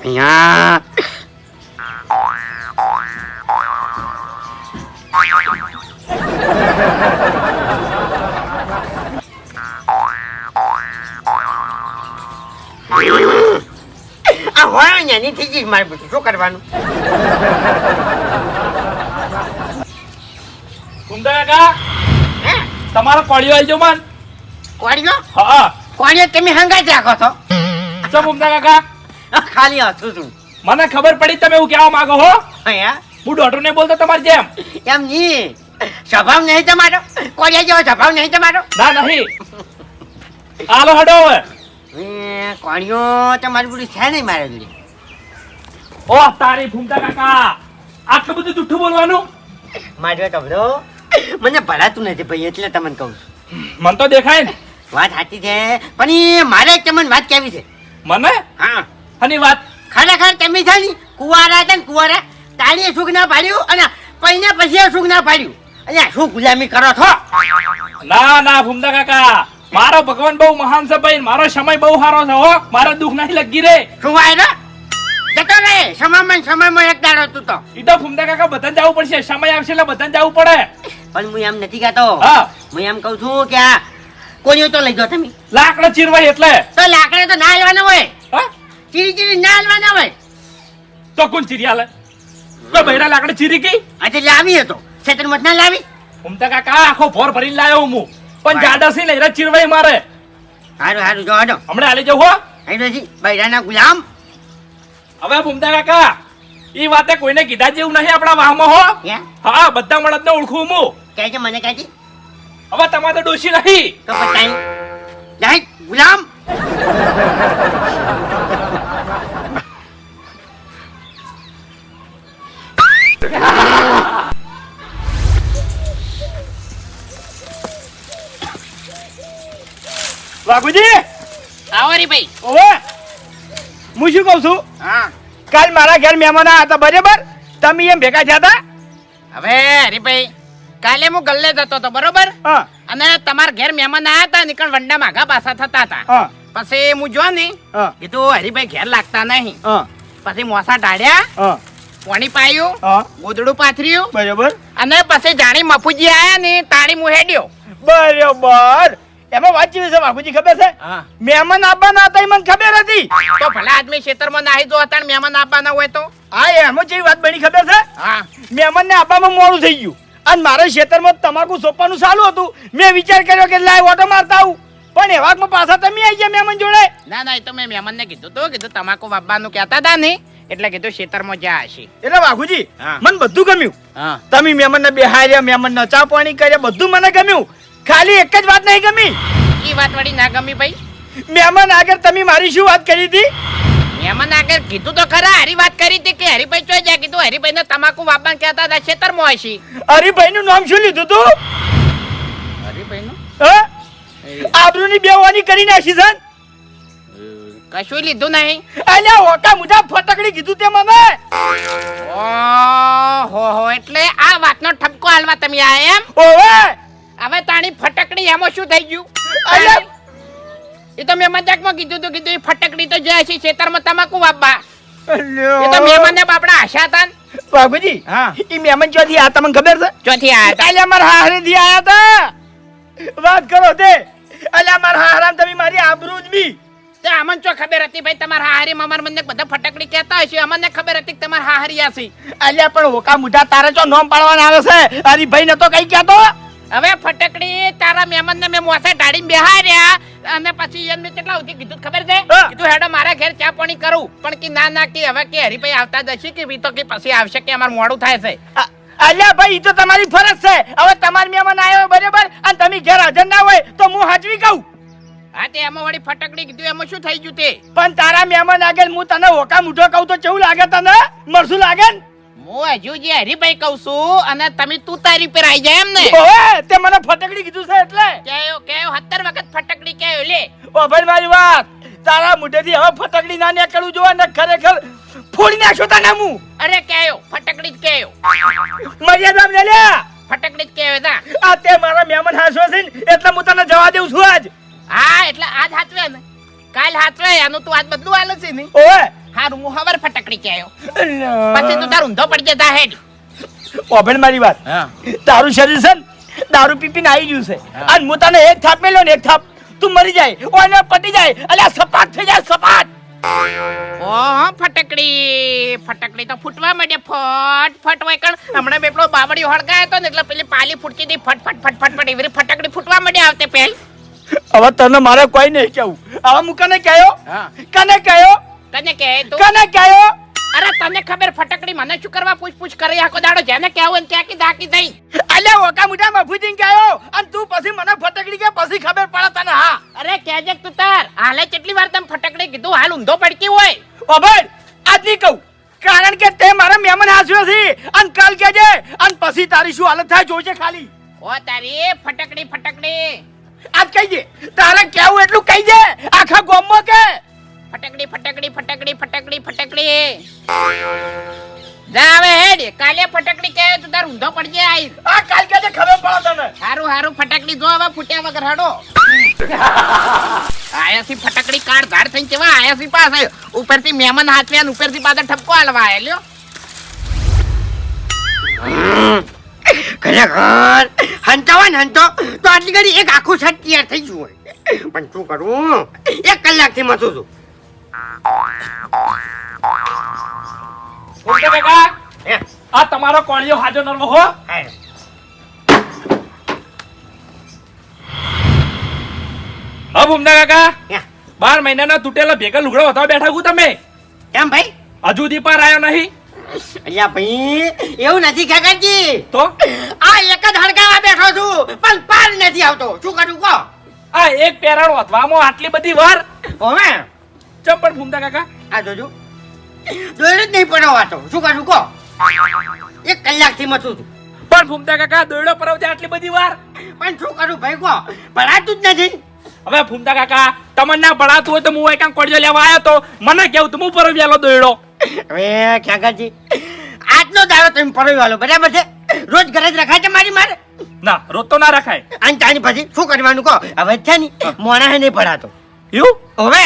અહીંયા આ હોય એની થઈ ગઈ મારે બધું શું કરવાનું ઘૂમતા કાકા હે તમારો કોળિયો આલજો મન કોળીઓ? હા. કોળીઓ તમે હંગા રાખો છો. ચો ઘૂમતા કાકા? ખાલી હસું છું. મને ખબર પડી તમે એવું કહેવા માંગો હો. અહીંયા? હું ડોટર ને બોલતો તમારી જેમ. એમ નહીં. સ્વભાવ નહીં તમારો. કોળિયા જેવો સ્વભાવ નહીં તમારો. ના નહીં. હાલો હડો હવે. એ, કોળીઓ તમારી પૂરી છે નહીં મારે જોડે. ઓ તારી ભૂમતા કાકા. આટલું બધું જુઠ્ઠું બોલવાનું? મારે કબરો મને ભરાતું નથી ભાઈ એટલે તમને કહું છું. મને તો દેખાય ને. વાત સાચી છે પણ એ મારે તમને વાત કેવી છે. મને? હા. અને વાત? ખરેખર તમે છે ને કુવારા છે ને કુવારા તાળીએ સુખ ના પાડ્યું અને પૈને પછી સુખ ના પાડ્યું. અહીંયા શું ગુલામી કરો છો? ના ના ભૂમદા કાકા. મારો ભગવાન બહુ મહાન છે ભાઈ મારો સમય બહુ સારો છે હો. મારો દુઃખ નહીં લગી રે. શું વાયરો જતો રે સમયમાં સમયમાં એક દાડો તું તો. ઈ તો ભૂમતા કાકા બધાને જવું પડશે. સમય આવશે એટલે બધાને જવું પડે. પણ હું એમ નથી કહેતો. હા. હું એમ કહું છું કે આ કોણીઓ તો લઈ જાઓ તમે? લાકડા ચીરવાય એટલે. તો લાકડા તો ના લેવાના હોય. હા? ચીરી ચીરી ના લેવાના હોય. તો કોણ ચીરી આલે તો બૈરા લાકડા ચીરી ગઈ આજે લાવી હતો ખેતરમાં ના લાવી. ભૂમતા કાકા આખો ભોર ભરીને લાયો હું. પણ જાડા સી લઈને ચીરવાય મારે. હારું હારું જો હડો હમણાં હાલી જવું હો. અહીં નથી બૈરાના ગુલામ. હવે ભૂમતા કાકા ઈ વાતે કોઈને કીધા જેવું નહીં આપણા વાહમાં હો. હા? બધા મળદને ઓળખું હું. કહે છે મને કહે છે. હવે તમારે તો ડોશી નહીં. તો પતાઈ. જાય ગુલામ. વાઘુજી! આવો રે ભાઈ. ઓવે! હું શું કહું છું? હા. કાલ મારા ઘેર મહેમાન આવ્યા હતા બરાબર? તમે એમ ભેગા થયા હતા? હવે હરીભાઈ કાલે હું ગલ્લે જતો હતો બરોબર? હા. અને તમારા ઘેર મહેમાન આયા હતા નીકળ વંડા માગા પાછા થતા હતા. હા. પછી હું જો ને કીધું હરીભાઈ ઘેર લાગતા નહીં. હા. પછી મોસા ટાળ્યા પાણી પાયું ગોદડું પાથર્યું બરોબર. અને પછી જાણી મફુજી આયા ને તાણી હું હેડ્યો. બરોબર. એમાં વાત ચેવી છે બાપુજી ખબર છે? હા. મહેમાન આવવાના હતા એ મને ખબર હતી. તો ભલા આદમી ખેતરમાં નાહી જો હતા મહેમાન આવવાના હોય તો? હા એમાં જેવી વાત બની ખબર છે? હા. મહેમાનને આપવામાં મોડું થઈ ગયું. અને મારા ખેતરમાં તમાકુ સોંપવાનું ચાલુ હતું. મેં વિચાર કર્યો કે લાય ઓટો મારતા આવું. પણ એવામાં પાછા તમે આવી ગયા મહેમાન જોડે. ના ના એ તો મેં મહેમાનને કીધું તો કીધું તમાકુ વાપવાનું કહેતા હતા ને એટલે કીધું ખેતરમાં જા હશે. એટલે વાઘુજી હા. મને બધું ગમ્યું. હા. તમે મહેમાનને બેહાર્યા મહેમાનને ચા પાણી કર્યા બધું મને ગમ્યું. ખાલી એક જ વાત નહીં ગમી. એ વાત વાળી ના ગમી ભાઈ. મહેમાન આગળ તમે મારી શું વાત કરી હતી? મહેમાન આગળ કીધું તો ખરા હરી વાત કરી હતી કે હરીભાઈ ચોઈ જ્યાં કીધું હરીભાઈ ને તમાકુ વાપવાનું કહેતા હતા ખેતરમાં હશે હરિભાઈ નું નામ શું લીધું તું? હરીભાઈ નું હા આબરૂની બેવાની કરી નાખી છે? કશું લીધું નહીં. અલ્યા ઓકા મુજા ફટકડી કીધું તે મને ઓહો હો એટલે આ વાતનો ઠપકો હાલવા તમે આયા એમ? ઓવે! હવે તાણી ફટકડી એમાં શું થઈ ગયું? અલ્યા એ તો મેં મજાકમાં કીધું તું કીધું એ ફટકડી તો જાય છે ખેતરમાં તમાકુ વાપવા. એ તો મહેમાનને બાપડા આશા હતા બાબુજી હા. ઈ મહેમાન ચોથી આ તમને ખબર છે? ચોથી આયા હતા. અલ્યા હારે થી આયા હતા. વાત કરો તે. અલ્યા મારા હારામ તમે મારી આબરૂ જ બી તે અમને ચો ખબર હતી ભાઈ તમારા હારી મામાર મને બધા ફટકડી કહેતા હશે અમને ખબર હતી કે તમારા હારી હશે અલ્યા પણ હોકા મુઠા તારે ચો નોમ પાડવાના આવે છે? હરીભાઈ ને તો કઈ કહેતો? હવે ફટકડી તારા મહેમાન ને મેં મોસે ઢાળીને બેહાર્યા. અને પછી એમને કેટલા સુધી કીધું ખબર છે. કીધું હેડો મારા ઘેર ચા પાણી કરું. પણ કે ના ના કે હવે કે હરીભાઈ આવતા જશે કે વી તો કે પછી આવશે કે અમાર મોડું થાય છે. અલ્યા ભાઈ ઈ તો તમારી ફરજ છે. હવે તમાર મહેમાન આવ્યો બરાબર અને તમે ઘેર હાજર ના હોય તો હું હાજરી કહું. હા તે એમાં વળી ફટકડી કીધું એમાં શું થઈ ગયું તે? પણ તારા મહેમાન આગળ હું તને હોકા મુઠો કહું તો કેવું લાગે તને? મરસું લાગે ને? હું હજુ જે હરીભાઈ કહું છું અને તમે તું તારી પર આવી જાય એમ ને. ઓવે તે મને ફટકડી કીધું છે એટલે. કયો કયો સત્તર વખત ફટકડી કયો લે. ઓ ભાઈ મારી વાત. તારા મુઠેથી હવે ફટકડી ના નીકળવું જોવા ને ખરેખર ફોડી નાખશો તને હું. અરે કયો ફટકડી જ કયો. મર્યાદા લે લ્યા ફટકડી જ કયો તા આ તે મારા મહેમાન હાસો છે ને એટલે હું તને જવા દઉં છું આજ. હા એટલે આજ હાથવે ને. કાલ હાથવે એનું તું આજ બદલું આલે છે ને. ઓએ હારું હું હવાર ફટકડી કે આવ્યો પછી તું તાર ઊંધો પડી જતા હેડ. ઓભણ મારી વાત. તારું શરીર છે ને દારૂ પી પીને આવી ગયું છે. અને હું તને એક થાપ મેલ્યો ને એક થાપ તું મરી જાય ઓને પટી જાય અલ્યા સપાટ થઈ જાય સપાટ. ઓહો ફટકડી. ફટકડી તો ફૂટવા માંડે ફટ ફટ હોય કણ. હમણાં બેપડો બાવડી હળગાયો હતો ને એટલે પેલી પાલી ફૂટતી હતી ફટ ફટ ફટ ફટ ફટ. એવી ફટકડી ફૂટવા માંડે આવતે પહેલ. હવે તને મારે કોઈ નહીં કેવું હવે હું કને કહ્યો? કને કયો તને કહે તું? કને કયો અરે તને ખબર ફટકડી મને શું કરવા પૂછ પૂછ કરે આખો દાડો? જેને કહેવું ને ક્યાં કી દાકી દઈ. અલે ઓકા મુઠા મફુજી કયો અને તું પછી મને ફટકડી કે પછી ખબર પડે તને હા. અરે કહેજે તું તાર. હાલે કેટલી વાર તમે ફટકડી કીધું? હાલ ઊંધો પડકી હોય. ઓભણ આજની કહું. કારણ કે તે મારા મહેમાન હાસ્યો છે. અને કાલ કેજે અને પછી તારી શું હાલત થાય જોજે ખાલી. ઓ તારી ફટકડી ફટકડી. આજ કહીજે તારે કેવું એટલું કહીજે આખા ગામમાં કે. ફટકડી ફટકડી ફટકડી ફટકડી ફટકડી. જા હવે હેડ. કાલે ફટકડી કે તું તાર ઊંધો પડજે આઈ. આ કાલ કેજે ખબર પડે તને? હારું હારું ફટકડી જો હવે ફૂટ્યા વગર હડો. આયાથી ફટકડી કાઢ ધાર થઈ કેવા? આયાથી પાસે ઉપરથી મહેમાન હાથવ્યા ને ઉપરથી પાછા ઠપકો હાલવા આયા લ્યો. ખરેખર? હંતો હોય ને હંતો તો આટલી ઘડી એક આખું છત તૈયાર થઈ ગયું હોય. પણ શું કરું? એક કલાકથી મથું છું. કાકા. આ તમારો કોળિયો હાજો નરવો હો. હા. ભૂમના કાકા. બાર મહિનાના તૂટેલા ભેગા લુગડો વધવા બેઠા છું તમે. કેમ ભાઈ? હજુ સુધી પાર આવ્યો નહીં. અલ્યા ભાઈ એવું નથી કાકાજી. તો? આ એક જ હડકાવા બેઠો છું પણ પાર નથી આવતો. શું કરું કહો? આ એક પેરાણ વધવામાં આટલી બધી વાર. હવે. ચમ પણ ભૂમતા કાકા? આ જોજો. દોડ જ નહીં પડવાતો શું કરું કહો. એક કલાકથી મથું છું. પણ ભૂમતા કાકા દોડો પરવજે આટલી બધી વાર. પણ શું કરું ભાઈ કહો. ભરાતું જ નથી. હવે ભૂમતા કાકા તમને ના ભરાતું હોય તો હું એક કોળિયો લેવા આવ્યો તો મને કેવું તું હું પરવ્યાલો દોડો હવે કાકાજી આજનો દાડો તમે પરવ્યાલો બરાબર છે? રોજ ઘરે જ રખાય છે મારી મારે? ના રોજ તો ના રખાય. અને તાની પછી શું કરવાનું કહો? હવે છે ને મોણા નહીં ભરાતો એવું? હવે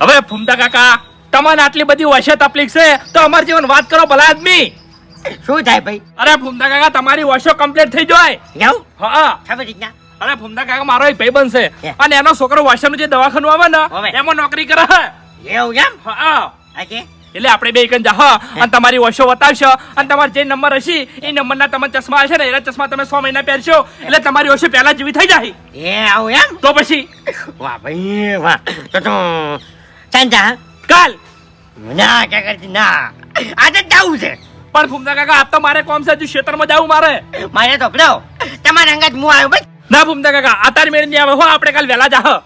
હવે ફૂમતા કાકા તમને આટલી બધી વશે તકલીફ છે તો અમાર જીવન વાત કરો ભલા આદમી. શું થાય ભાઈ? અરે ફૂમતા કાકા તમારી વશો કમ્પ્લીટ થઈ જાય. જાઉં હા. ખબર રીતના અરે ફૂમતા કાકા મારો એક ભાઈ બનશે. અને એનો છોકરો વાસણનું જે દવાખાનું આવે. ને એમાં નોકરી કરે. હે. એવું એમ? હા. એટલે આપણે બે એકન જાહ અને તમારી વશો બતાવશો. અને તમારે જે નંબર હશે એ નંબરના તમે ચશ્મા હશે ને એના ચશ્મા તમે સો મહિના પહેરશો. એટલે તમારી વશો પહેલા જેવી થઈ જાય. એ આવું એમ? તો પછી? વાહ ભાઈ વાહ. તો તો સાંજા? કાલ. ના કાકાજી ના. આજે જવું છે. પણ ભૂમતા કાકા આપ તો મારે કોમ છે હજુ ખેતરમાં જવું મારે. મારે તો પેલો તમારા અંગત હું આવ્યો ભાઈ ના ભૂમતા કાકા અત્યારે મેળ નહીં આવે. હો આપણે કાલ વહેલા જાહ.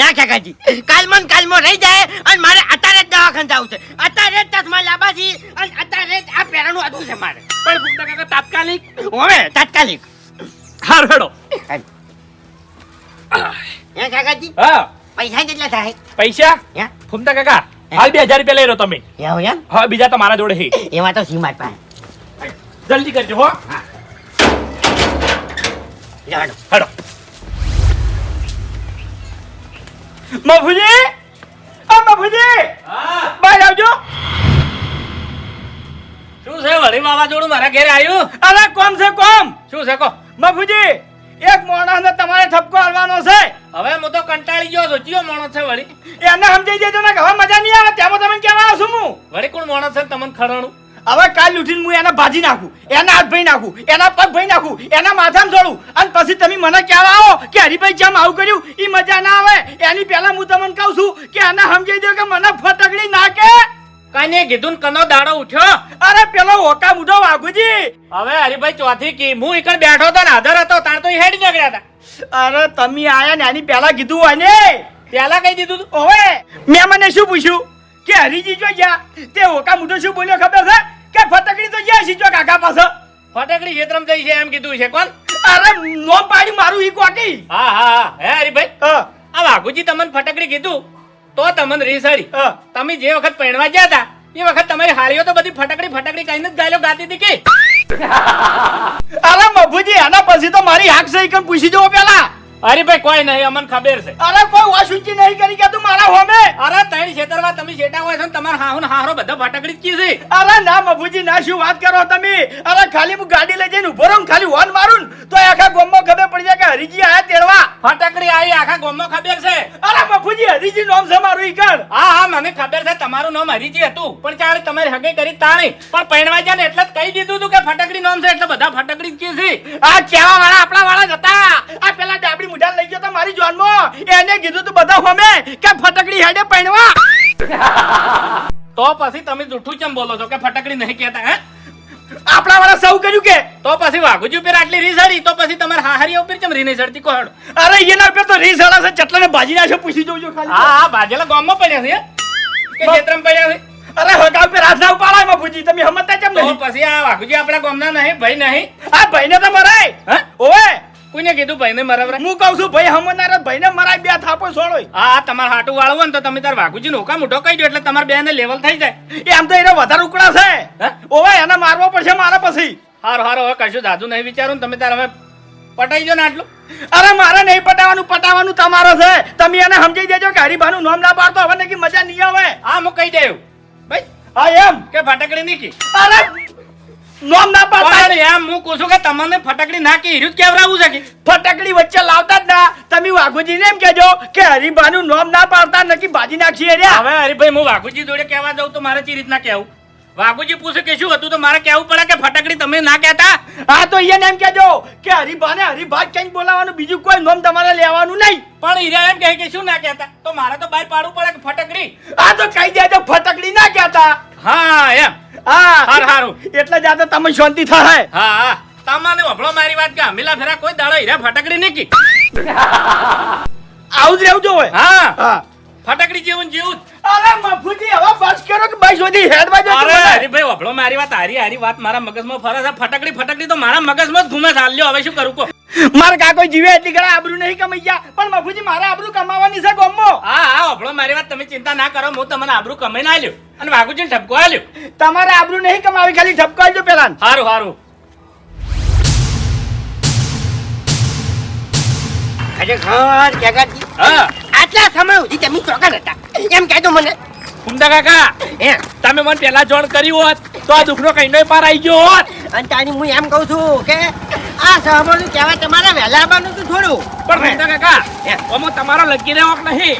ના કાકાજી કાલમાં કાલમાં રહી જાય અને મારે અત્યારે જ દવાખાને જવું છે. અત્યારે જ ચશ્મા લાબાજી અને અત્યારે જ આ પહેરવાનું હતું છે મારે. પણ ભૂમતા કાકા તાત્કાલિક. હવે તાત્કાલિક. હાર હેડો. હે કાકાજી હા. પૈસા કેટલા થાય? પૈસા? હે ભૂમતા કાકા હાલ બે હજાર રૂપિયા લઈ રહ્યો તમે. એવું એમ? હા બીજા તમારા જોડે છે. એમાં તો સીમાત પાસે. જલ્દી કરજો હો. જાડો હેડો. મફુજી? આ મફુજી? બહાર આવજો. શું છે વળી વાવાઝોડું? મારા ઘેરે આવ્યું અરે કોમ છે કોમ. શું છે કો? મફુજી એક માણસને તમારે ઠપકો હાલવાનો છે. હવે હું તો કંટાળી ગયો છું. કયો માણસ છે વળી? એને સમજાઈ દેજો ને હવે મજા નહીં આવે તેમાં તમે કેવા છું હું? વળી કોણ માણસ છે તમને ખરણું? હવે કાલ ઉઠીને હું એને ભાજી નાખું એના હાથ ભાઈ નાખું એના પગ ભાઈ નાખું એના માથામાં જોડું. અને પછી તમે મને કહેવા આવો કે હરિભાઈ જેમ આવું કર્યું એ મજા ના આવે. એની પહેલા હું તમને કહું છું કે એને સમજાઈ દો કે મને ફટકડી નાખે. કને કીધું ને કનો દાડો ઉઠ્યો. અરે પેલો ઓકા મુઢો વાઘુજી. હવે હરીભાઈ ચોથી કી હું એકણ બેઠો હતો ને હાજર હતો તાર તો હેડ નીકળ્યા હતા. અરે તમે આયા ને આની પહેલા કીધું હોય ને? પેલા કઈ દીધું તું? ઓવે મેં મને શું પૂછ્યું? કે હરીજી જો ગયા તે ઓકા મુઢો શું બોલ્યો ખબર છે? કે ફટકડી તો ગયા સીચો કાકા પાસે? ફટકડી ક્ષેત્રમાં જઈ છે એમ કીધું છે કોણ? અરે નોમ પાડી મારું ઈ કોકી. હા હા હા. હે હરીભાઈ? હા. આ વાઘુજી તમને ફટકડી કીધું? તો તમને રીસડી તમે જે વખત પહેણવા ગયા હતા એ વખત તમારી હારીઓ તો બધી ફટકડી ફટકડી કહીને જ ગાયલો ગાતી હતી કે? અરે મભુજી આના પછી તો મારી હાક સહી કન પૂછી જવો પેલા. ભાઈ કોઈ નહીં અમને ખબર છે. અરે કોઈ વાસુચી નહીં કરી કે તું મારા હોમે. અરે તૈણ ખેતરમાં તમે જેટા હોય છો ને તમારા હાહુ હારો બધા ફટકડી જ કી છે. અરે ના મફુજી ના શું વાત કરો તમે. અરે ખાલી હું ગાડી લઈ જઈને ઊભો રહું ખાલી હોર્ન મારું તો આખા ગોમમાં ખબર પડી જાય કે હરીજી આયા તેડવા. ફટાકડી આવી આખા ગોમમાં ખબર છે. અરે મફુજી હરીજી નામ છે મારું ઈકણ હા હા મને ખબર છે તમારું નામ હરીજી હતું. પણ ચાલે તમારી હગે કરી તાણી. પણ પૈણવા જાય ને એટલે જ કહી દીધું હતું કે ફટાકડી નામ છે એટલે બધા ફટાકડી જ કી છે. આ કેવા વાળા આપણા વાળા જ હતા. આ પેલા ડાબડી મુઢા લઈ ગયો તો મારી જોનમાં એને કીધું તું બધા હોમે કે ફટકડી હેડે પૈણવા તો પછી તમે જૂઠું કેમ બોલો છો કે ફટાકડી નહીં કહેતા હે? આપણા વાળા સૌ કર્યું કે? તો પછી વાઘુજી ઉપર આટલી રીસડી તો પછી તમારે હાહરી ઉપર કેમ રીને સડતી કોહડ? અરે એના ઉપર તો રીસ હળા છે ચટલાને ભાજી નાખ્યો પૂછી જોજો ખાલી. હા હા બાજેલા ગામમાં પડ્યા છે કે ખેતરમાં પડ્યા છે? અરે હગા ઉપર હાથ ના ઉપાડાય પૂછી તમે સમજતા કેમ નહીં? પછી આ વાઘુજી આપણા ગામના નહીં ભાઈ નહીં. આ ભાઈને તો મરાય. હે? ઓએ કોઈને કીધું ભાઈને મરાવરા હું કહું છું ભાઈ હમણાં ભાઈને મરાય બે થાપો છોડો. હા હા તમારે હાટું વાળવું ને તો તમે તાર વાઘુજી નોકા મોટો કહી દો એટલે તમારે બે ને લેવલ થઈ જાય. એમ તો એને વધારે ઉકળા છે? ઓવે એને મારવો પડશે મારા પછી. હારો હારો હવે કશું દાદુ નહીં વિચારું તમે તાર હવે પટાઈ જો ને આટલું. અરે મારે નહીં પટાવાનું પટાવાનું તમારો છે. તમે એને સમજી દેજો કે હરીભાનું નામ ના પાડતો હવે નહીં મજા નહીં આવે. હા હું કહી દેવું ભાઈ હા એમ? કે ફાટકડી નહીં કી અરે નામ ના પાડતા. એમ હું કહું છું કે તમને ફટાકડી નાખી હીરું કેવરાવું છે કે? ફટાકડી વચ્ચે લાવતા જ ના. તમે વાઘુજીને એમ કહેજો કે હરિભાનું નોમ ના પાડતા નકી ભાજી નાખી અરે હવે હરીભાઈ હું વાઘુજી જોડે કહેવા જાઉં તો મારે ચી રીતના કહેવું? વાઘુજી પૂછે કે શું હતું તો મારે કહેવું પડે કે ફટાકડી તમે ના કહેતા? હા તો એને એમ કહેજો કે હરીભાને હરીભા કઈ બોલાવાનું બીજું કોઈ નોમ તમારે લેવાનું નહીં. પણ હીરા એમ કહે કે શું ના કહેતા? તો મારે તો બહાર પાડવું પડે કે ફટાકડી? આ તો કહી દેજો ફટાકડી ના કહેતા. હા એમ. હા. હારું, હારું. એટલે જાતે તમે શાંતિ થાય. હા હા. તમને વભળો મારી વાત કે હમીલા ફેરા કોઈ દાડો હીરા ફટકડી નહીં કી આવું જ રહેવું જોવે હા. હા. ફટકડી જેવું જીવું અરે મફુજી હવે બસ કરો કે બસ સુધી હેડવા જજો અરે હરી ભાઈ વભળો મારી વાત હારી હારી વાત મારા મગજમાં ફરે છે. ફટકડી ફટકડી તો મારા મગજમાં જ ઘૂમે છે. હાલ્યો હવે શું કરું કો મારે કાકો જીવે એટલી ઘણા આબરૂ નહીં કમાઈ ગયા. પણ બાપુજી મારે આબરૂ કમાવાની છે ગોમો. હા હા વભળો મારી વાત તમે ચિંતા ના કરો. હું તમને આબરૂ કમાઈને આલ્યો અને વાઘુજીને ઠપકો આલ્યો. તમારે આબરૂ નહીં કમાવી ખાલી ઠપકો આવજો પેલા હારું હારું. ખરેખર કેગાજી. હા. આટલા સમય સુધી તમે ચોકન હતા. એમ કહેતો મને. કુંડા કાકા એ તમે મને પહેલા જોણ કર્યું હોત તો આ દુઃખનો કઈનો પાર આવી ગયો હોત. અને તારી હું એમ કહું છું કે આ સાંભળ્યું કહેવાય તમારે વહેલા આવવાનું હતું થોડું. પણ ફૂમતા કાકા હે. તમારો લગી રહેવાક નહીં?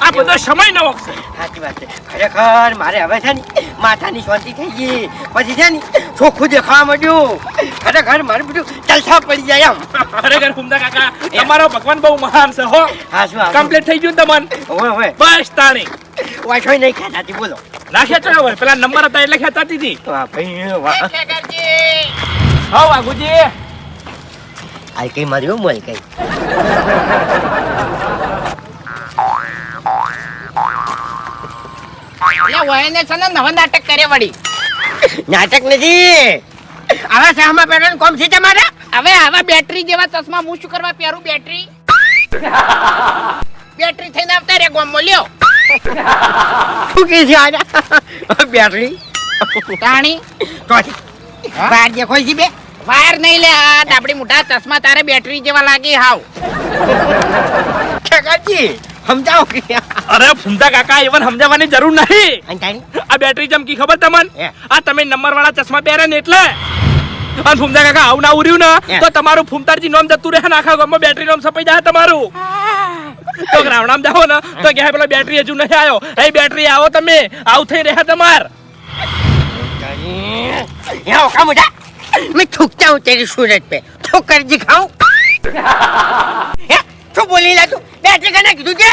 આ બધો સમય ન વખત સાચી વાત છે. ખરેખર મારે હવે છે ને માથાની શાંતિ થઈ ગઈ. પછી છે ને ચોખ્ખું દેખાવા માંડ્યું. ખરેખર મારું બધું જલસા પડી જાય એમ. ખરેખર ફૂમતા કાકા તમારો ભગવાન બહુ મહાન છે હો. હા શું કમ્પ્લીટ થઈ ગયું તમને? હોય હોય બસ તાણી. વાછોય નહીં ખાતાતી બોલો. ના ખેંચો હોય પેલા નંબર હતા એટલે ખેંચાતી હતી. હા ભાઈ વાહ. હા વાઘુજી. આ કઈ માર્યું મોલ કઈ નાટક કરે વળી. નાટક નથી. આવા શામાં પહેરવાનું કોમ છે તમારે? હવે આવા બેટરી જેવા ચશ્મા હું શું કરવા પહેરું બેટરી? બેટરી થઈને આવતા રે ગોમ લ્યો. શું કે છે આના? બેટરી? તાણી? તો બહાર દેખો છે બે. વાયર નહીં લે આ મોટા ચશ્મા તારે બેટરી જેવા લાગી હાવ. કાકાજી સમજાવો અરે ફૂમતા કાકા એવન સમજાવવાની જરૂર નહીં. આ બેટરી ચમકી ખબર તમને? આ તમે નંબર વાળા ચશ્મા પહેરે ને એટલે. અને ફૂમતા કાકા આવું ના ઉર્યું ને તો તમારું ફૂમતારજી નોમ જતું રહે ને આખા ગામમાં બેટરી નોમ સપાઈ જાય તમારું. તો ગ્રાવણામ જાઓ ને તો કે પેલો બેટરી હજુ નહીં આવ્યો. એ બેટરી આવો તમે આવું થઈ રહ્યા તમાર. मैं थूकता हूँ तेरी सूरत पे थूक कर दिखाऊं हैं? શું બોલી લા તું બેટરી કને કીધું છે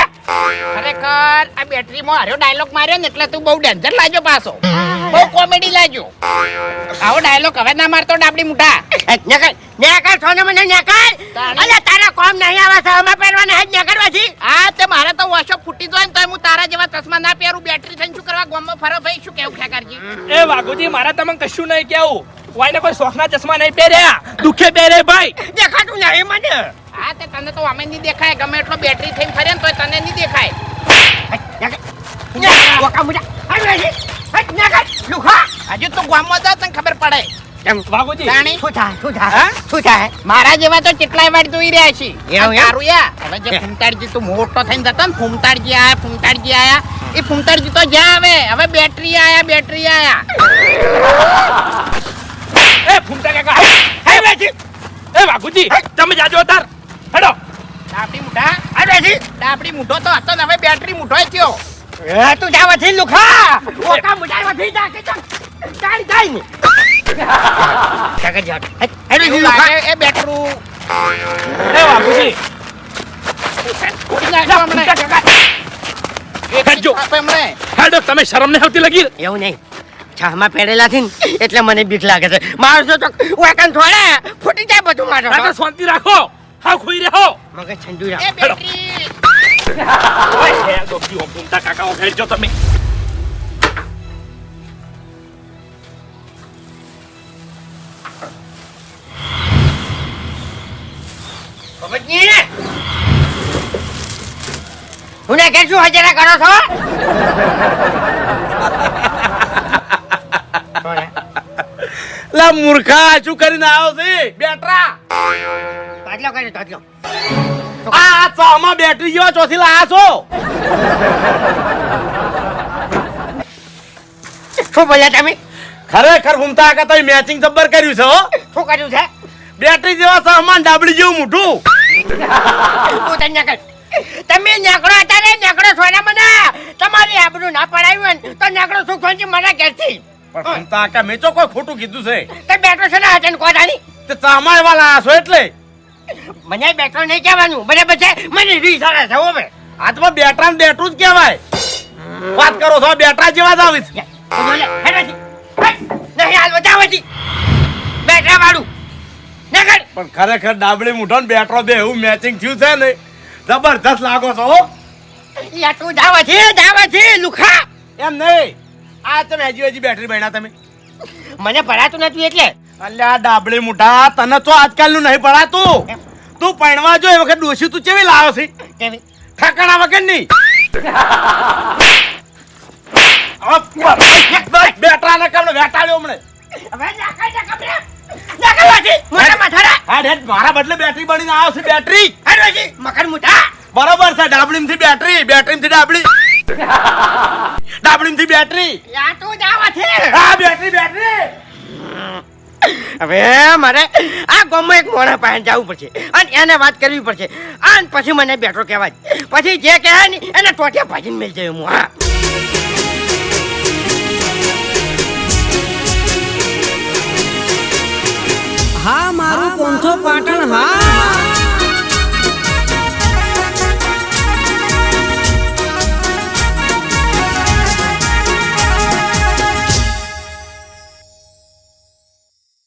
ખરેખર આ બેટરીમાં હાર્યો ડાયલોગ માર્યો ને એટલે તું બહુ ડેન્જર લાગ્યો પાછો બહુ કોમેડી લાગ્યો. આવો ડાયલોગ હવે ના મારતો ડાબડી મુઠા નકલ નકલ સોને મને નકલ અલે તારા કોમ નહીં આવા સામા પહેરવાના હજ નેકરવાથી આ તે મારે તો વાશો ફૂટી જાય ને તો હું તારા જેવા ચશ્મા ના પહેરું બેટરી થઈને શું કરવા ગામમાં ફરો ભાઈ શું કેવું ખેકારજી એ વાઘુજી મારા તમને કશું નહીં કેવું. કોઈને કોઈ શોખના ચશ્મા નહીં પહેર્યા. દુખે પહેરે ભાઈ. દેખાતું નહીં મને. હા તે તને તો અમે નહીં દેખાય ગમે એટલો બેટરી થઈને ફરે ને તો તને નહીં દેખાય. ઓકા લુખા હજુ તો ગામમાં જાવ તને ખબર પડે. કેમ? વાઘુજી તાણી? શું થાય શું થાય? શું થાય? મારા જેવા તો કેટલાય વાર જોઈ રહ્યા છે. એવું એમ? કારુયા હવે જે ફૂમતાડજી તું મોટો થઈને જતો ને ફૂમતાડજી આયા ફૂમતાડજી આયા. એ ફૂમતાડજી તો જ્યાં આવે હવે બેટરી આયા બેટરી આયા. એ ફૂમતા કાકા હે બેઠી. એ વાઘુજી તમે જાજો તાર હેડો. ડાબડી મુઠા આ બેસી ડાબડી મુઠો તો હતો ને હવે બેટરી મુઠો થયો. એ તું જાવથી લુખા ઓકા મુજાઈ વધી જા કે ચાલ. ચાલ ને. કાકા જા હેડો એવું થી લુખા એ બેટરું એ. હેડો તમે શરમ ને આવતી લગી. એવું નહીં. છામાં પહેરેલા થી ને એટલે મને બીક લાગે છે. માણસો તો વેકન થોડે ફૂટી જાય બધું મારો શાંતિ રાખો. હા ખોઈ રહો. મગજ ઠંડુ રાખ. ફૂમતા કાકા હેડજો તમે હું કે શું હજારા કરો છો? લા મૂર્ખા શું કરીને આવ્યો છે? બેટરા. તાજલો કરે તાજલો. આ ચામાં બેટરી જેવા ચોથી લાયા છો? શું બોલ્યા તમે? ખરેખર ઘૂમતા કાકા તમે મેચિંગ જબ્બર કર્યું છે હો. શું કર્યું છે? બેટરી જેવા સામાન ડાબડી જેવું મોઢું તું તને નીકળ તમે નીકળો અત્યારે નીકળો સોના મને. તમારી આબરૂ ના પડાયું હોય ને તો નેકડો શું ખોંચી મને ઘેરથી? પણ ઘૂમતા કાકા મેં તો કોઈ ખોટું કીધું છે. તે બેઠો છે ને હજન કોદાની તે ચામાં એવા લાયા છો એટલે? મને બેઠો નહીં કહેવાનું. મને પછી મને રીસ આવે છે હવે હાથમાં બેટરા ને બેટરું જ કહેવાય. વાત કરો છો બેટરા જેવા જ આવીશ. નહીં હાલ બચાવતી બેઠા વાળું. પણ ખરેખર ડાબડી મૂઠો ને બેટરો બે એવું મેચિંગ થયું છે ને જબરજસ્ત લાગો છો એટલું યા તું દાવા છે દાવા છે લુખા. એમ નહીં. આ તમે હજી હજી બેટરી બન્યા તમે. મને ભરાતું નથી એટલે. અલ્યા ડાબળી મુઠા તને તો આજકાલનું નહીં પડાતું. તું પરણવા જો એ વખત ડોશી તું કેવી લાવ્યો છે? કેવી? ઠકાણા વગરની બેટરા ને હમણે? મારા બદલે બનીને આવ્યો છે બેટરી. હાડો મુઠા બરોબર છે ડાબળી થી બેટરી બેટરી થી ડાબળી. ડાબડી થી બેટરી. યા તું છે. હા બેટરી બેટરી. હવે મારે આ ગામમાં એક મોણા પાસે જવું પડશે. અને એને વાત કરવી પડશે. અને પછી મને બેઠો કહેવાય. પછી જે કહે ને એને ટોટિયા ભાજીને મેળ જાય હું હા. હા, મારું પોંથો પાટણ, હા.